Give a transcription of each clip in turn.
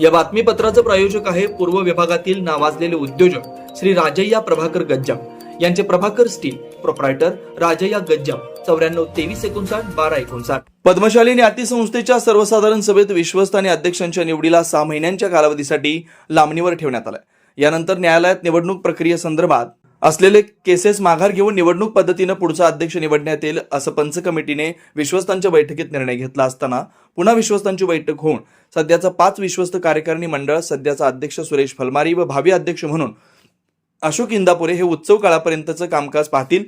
या बातमीपत्राचं प्रायोजक आहे पूर्व विभागातील नावाजलेले उद्योजक श्री राजय्या प्रभाकर गज्जाम. यांचे प्रभाकर स्टील प्रोप्रायटर राजय्या गज्जाम. चौऱ्याण्णव तेवीस एकोणसाठ बारा एकोणसाठ. पद्मशाली न्याती संस्थेच्या सर्वसाधारण सभेत विश्वस्त आणि अध्यक्षांच्या निवडीला सहा महिन्यांच्या कालावधीसाठी लांबणीवर ठेवण्यात आलाय. यानंतर न्यायालयात निवडणूक प्रक्रियेसंदर्भात असलेले केसेस माघार घेऊन निवडणूक पद्धतीनं पुढचा अध्यक्ष निवडण्यात येईल असं पंच कमिटीने विश्वस्तांच्या बैठकीत निर्णय घेतला असताना पुन्हा विश्वस्तांची बैठक होऊन सध्याचा पाच विश्वस्त कार्यकारिणी मंडळ सध्याचा अध्यक्ष सुरेश फलमारी व भावी अध्यक्ष म्हणून अशोक इंदापुरे हे उत्सव काळापर्यंतचं कामकाज पाहतील.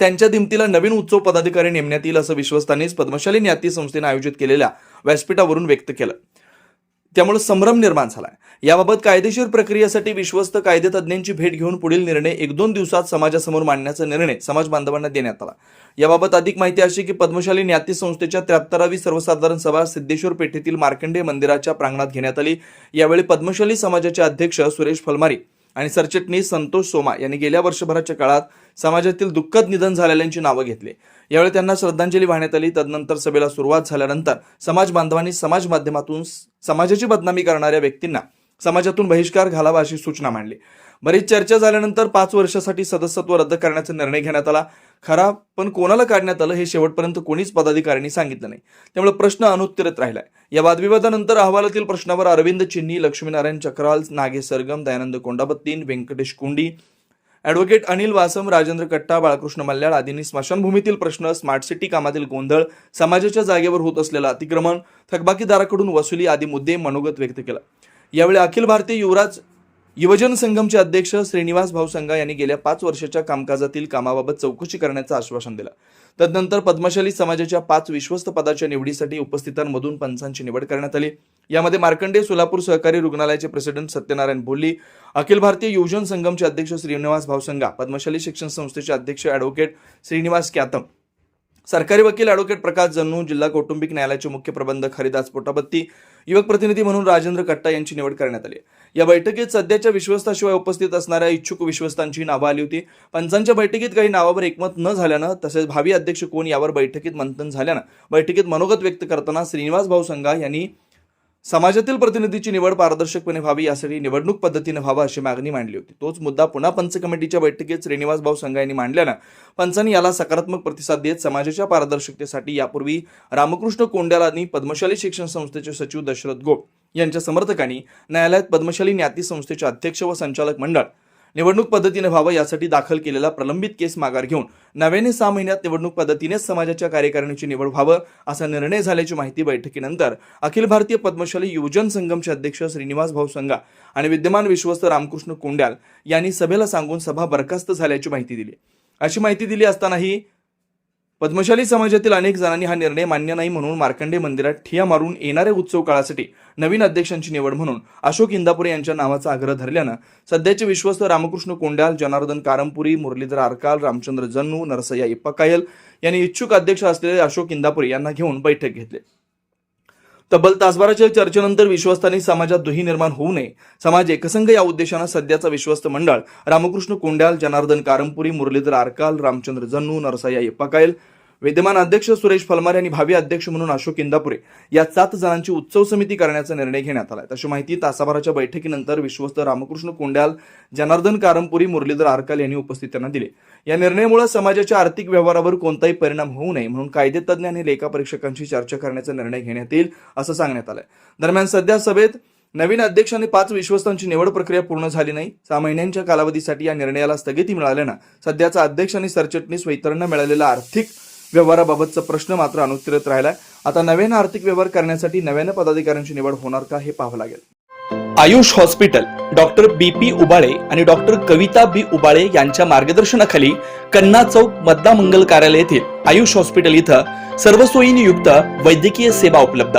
त्यांच्या दिमतीला नवीन उत्सव पदाधिकारी नेमण्यात येईल असं विश्वस्तांनीच पद्मशाली न्याती संस्थेने आयोजित केलेल्या व्यासपीठावरून व्यक्त केलं. त्यामुळे संभ्रम निर्माण झालाय. याबाबत कायदेशीर प्रक्रियेसाठी विश्वस्त कायदेतज्ञांची भेट घेऊन पुढील निर्णय एक दोन दिवसात समाजासमोर मांडण्याचा निर्णय समाज बांधवांना देण्यात आला. याबाबत अधिक माहिती अशी की पद्मशाली न्याती संस्थेच्या त्र्याहत्तरावी सर्वसाधारण सभा सिद्धेश्वर पेठेतील मार्कंडे मंदिराच्या प्रांगणात घेण्यात आली. यावेळी पद्मशाली समाजाचे अध्यक्ष सुरेश फलमारी आणि सरचिटणीस संतोष सोमा यांनी गेल्या वर्षभराच्या काळात समाजातील दुःखद निधन झालेल्यांची नावं घेतली. यावेळी त्यांना श्रद्धांजली वाहण्यात आली. तदनंतर सभेला सुरुवात झाल्यानंतर समाज बांधवांनी समाज माध्यमातून समाजाची बदनामी करणाऱ्या व्यक्तींना समाजातून बहिष्कार घालावा अशी सूचना मांडली. बरीच चर्चा झाल्यानंतर पाच वर्षासाठी सदस्यत्व रद्द करण्याचा निर्णय घेण्यात आला. खरा पण कोणाला काढण्यात आलं हे शेवटपर्यंत कोणीच पदाधिकाऱ्यांनी सांगितलं नाही. त्यामुळे प्रश्न अनुत्तरित राहिलाय. या वादविवादानंतर अहवालातील प्रश्नावर अरविंद चिन्नी लक्ष्मीनारायण चक्राल नागे सरगम दयानंद कोंडाबत्तीन व्यंकटेश कुंडी ॲडव्होकेट अनिल वासम राजेंद्र कट्टा बाळकृष्ण मल्ल्याळ आदींनी स्मशानभूमीतील प्रश्न स्मार्ट सिटी कामातील गोंधळ समाजाच्या जागेवर होत असलेलं अतिक्रमण थकबाकीदाराकडून वसुली आदी मुद्दे मनोगत व्यक्त केलं. यावेळी अखिल भारतीय युवराज युवजन संघमचे अध्यक्ष श्रीनिवास भाऊसंगा यांनी गेल्या पाच वर्षाच्या कामकाजातील कामाबाबत चौकशी करण्याचं आश्वासन दिलं. तदनंतर पद्मशाली समाजाच्या पाच विश्वस्त पदाच्या निवडीसाठी उपस्थितांमधून पंचांची निवड करण्यात आली. यामध्ये मार्कंडे सोलापूर सहकारी रुग्णालयाचे प्रेसिडेंट सत्यनारायण बोल्ली अखिल भारतीय युवजन संघमचे अध्यक्ष श्रीनिवास भाऊसंगा पद्मशाली शिक्षण संस्थेचे अध्यक्ष ॲडव्होकेट श्रीनिवास क्यातम सरकारी वकील ॲडव्होकेट प्रकाश जन्नू जिल्हा कौटुंबिक न्यायालयाचे मुख्य प्रबंधक हरिदास पोटाबत्ती युवक प्रतिनिधी म्हणून राजेंद्र कट्टा यांची निवड करण्यात आली या बैठकीत सध्याच्या विश्वस्ताशिवाय उपस्थित असणाऱ्या इच्छुक विश्वस्तांची नावं आली होती. पंचांच्या बैठकीत काही नावावर एकमत न झाल्यानं तसेच भावी अध्यक्ष कोण यावर बैठकीत मंथन झाल्यानं बैठकीत मनोगत व्यक्त करताना श्रीनिवास भाऊ संघा यांनी समाजातील प्रतिनिधीची निवड पारदर्शकपणे व्हावी यासाठी निवडणूक पद्धतीने व्हावं अशी मागणी मांडली होती. तोच मुद्दा पुन्हा पंच कमिटीच्या बैठकीत श्रीनिवास भाऊ संघा यांनी मांडल्यानं पंचांनी याला सकारात्मक प्रतिसाद देत समाजाच्या पारदर्शकतेसाठी यापूर्वी रामकृष्ण कोंड्यालांनी पद्मशाली शिक्षण संस्थेचे सचिव दशरथ गोप यांच्या समर्थकांनी न्यायालयात पद्मशाली न्याती संस्थेचे अध्यक्ष व संचालक मंडळ निवडणूक पद्धतीने व्हावं यासाठी दाखल केलेला प्रलंबित केस माघार घेऊन नव्याने सहा महिन्यात निवडणूक पद्धतीनेच समाजाच्या कार्यकारिणीची निवड व्हावं असा निर्णय झाल्याची माहिती बैठकीनंतर अखिल भारतीय पद्मशाली युवजन संगमचे अध्यक्ष श्रीनिवास भाऊ संघा आणि विद्यमान विश्वस्त रामकृष्ण कोंड्याल यांनी सभेला सांगून सभा बरखास्त झाल्याची माहिती दिली. अशी माहिती दिली असतानाही पद्मशाली समाजातील अनेक जणांनी हा निर्णय मान्य नाही म्हणून मार्कंडे मंदिरात ठिया मारून येणाऱ्या उत्सव काळासाठी नवीन अध्यक्षांची निवड म्हणून अशोक इंदापुरे यांच्या नावाचा आग्रह धरल्यानं सध्याचे विश्वस्त रामकृष्ण कोंड्याल जनार्दन कारंपुरी मुरलीधर आरकाल रामचंद्र जन्नू नरसय्या इप्पाकायल यांनी इच्छुक अध्यक्ष असलेले अशोक इंदापुरे यांना घेऊन बैठक घेतली. तब्बल तासभराच्या चर्चेनंतर विश्वस्तांनी समाजात दुही निर्माण होऊ नये. समाज एकसंघ या उद्देशानं सध्याचा विश्वस्त मंडळ रामकृष्ण कोंड्याल जनार्दन कारंपुरी मुरलीधर आरकाल रामचंद्र जन्नू नरसय्या इप्पाकायल विद्यमान अध्यक्ष सुरेश फलमार यांनी भावी अध्यक्ष म्हणून अशोक इंदापुरे या सात जणांची उत्सव समिती करण्याचा निर्णय घेण्यात आला तशी माहिती तासाभराच्या बैठकीनंतर विश्वस्त रामकृष्ण कोंड्याल जनार्दन कारंपुरी मुरलीधर आरकाल यांनी उपस्थितांना दिले. या निर्णयामुळे समाजाच्या आर्थिक व्यवहारावर कोणताही परिणाम होऊ नये म्हणून कायदेतज्ञ आणि लेखापरीक्षकांशी चर्चा करण्याचा निर्णय घेण्यात येईल असं सांगण्यात आलंय. दरम्यान सध्या सभेत नवीन अध्यक्ष आणि पाच विश्वस्तांची निवड प्रक्रिया पूर्ण झाली नाही. सहा महिन्यांच्या कालावधीसाठी या निर्णयाला स्थगिती मिळाल्यानं सध्याचा अध्यक्ष आणि सरचिटणीस व इतरांना मिळालेला आर्थिक व्यवहाराबाबतचा प्रश्न मात्र अनुत्तरित राहिलाय. आता नव्यानं आर्थिक व्यवहार करण्यासाठी नव्यानं पदाधिकाऱ्यांची निवड होणार का हे पाहावं लागेल. Ayush hospital doctor B P Ubale आणि डॉक्टर कविता बी उबाळे यांच्या मार्गदर्शनाखाली कन्ना चौक मद्दा मंगल कार्यालय येथील आयुष हॉस्पिटल इथं सर्व युक्त वैद्यकीय सेवा उपलब्ध.